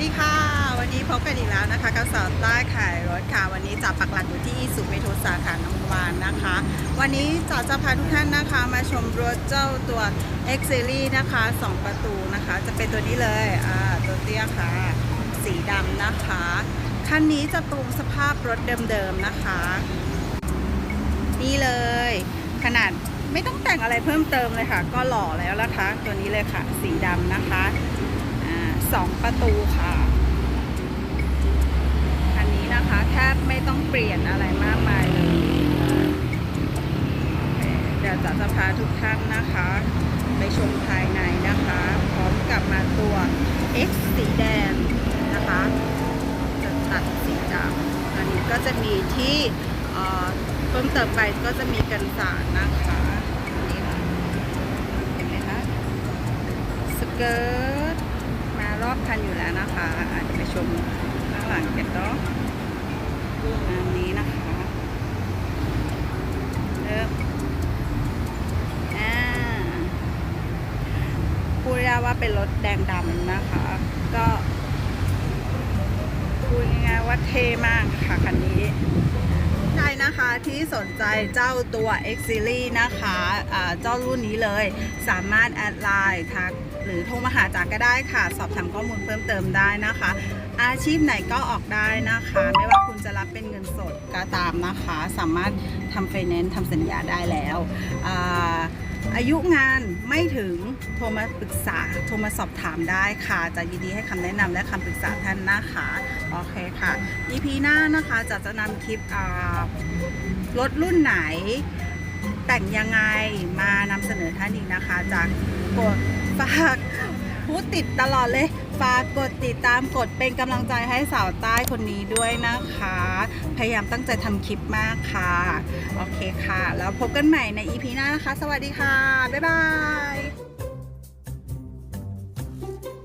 ดีค่ะ วันนี้พบกันอีกแล้วนะคะกับสาวใต้ขายรถค่ะ วันนี้จ๋าปักหลักอยู่ที่สุเมโทรสาขาน้องวานนะคะ วันนี้จ๋าจะพาทุกท่านนะคะมาชมรถเจ้าตัว X Series นะคะ 2 ประตูนะคะ จะเป็นตัวนี้เลยอ่าตัวเตี้ยค่ะ สีดำนะคะ คันนี้จะตรงสภาพรถเดิมๆนะคะ นี่เลย ขนาดไม่ต้องแต่งอะไรเพิ่มเติมเลยค่ะ ก็หล่อแล้วนะคะ ตัวนี้เลยค่ะ สีดำนะคะ อ่าสองประตูค่ะคันนี้นะคะแทบไม่ต้องเปลี่ยนอะไรมากมายเลยเเดี๋ยวจะจะพาทุกท่านนะคะ ไปชมภายในนะคะ พร้อมกับมาตัว X สีแดงนะคะ จะตัดสีดำอันนี้ก็จะมีที่เพิ่มเติมไปก็จะมีกันสาดนะคะ นี่ค่ะ เห็นไหมคะ สเกิร์ต อบคันอยู่แล้วนะคะอาจจะไปชมข้างหลังกันเนาะอันนี้นะคะเริ่มอ่าพูดได้ว่าเป็นรถแดงดำนะคะ ก็พูดง่ายๆว่าเท่มากค่ะคันนี้ ใครนะคะที่สนใจเจ้าตัว X Series นะคะอ่าเจ้ารุ่นนี้เลยสามารถแอดไลน์ทักหรือโทรมาหาจากก็ได้ค่ะ สอบถามข้อมูลเพิ่มเติมได้นะคะ อาชีพไหนก็ออกได้นะคะ ไม่ว่าคุณจะรับเป็นเงินสดก็ตามนะคะ สามารถทำไฟแนนซ์ทำสัญญาได้แล้วอาอายุงานไม่ถึงโทรมาปรึกษาโทรมาสอบถามได้ค่ะ จะยินดีให้คำแนะนำและคำปรึกษาท่านนะคะ โอเคค่ะ EP หน้านะคะจะจะนำคลิปรถรุ่นไหน แต่งยังไงมานำเสนอท่านอีกนะคะ จากกดฝากพูดติดตลอดเลย ฝากกดติดตามกดเป็นกำลังใจให้สาวใต้คนนี้ด้วยนะคะ พยายามตั้งใจทำคลิปมากค่ะ โอเคค่ะ แล้วพบกันใหม่ใน EP หน้านะคะ สวัสดีค่ะ บ๊ายบาย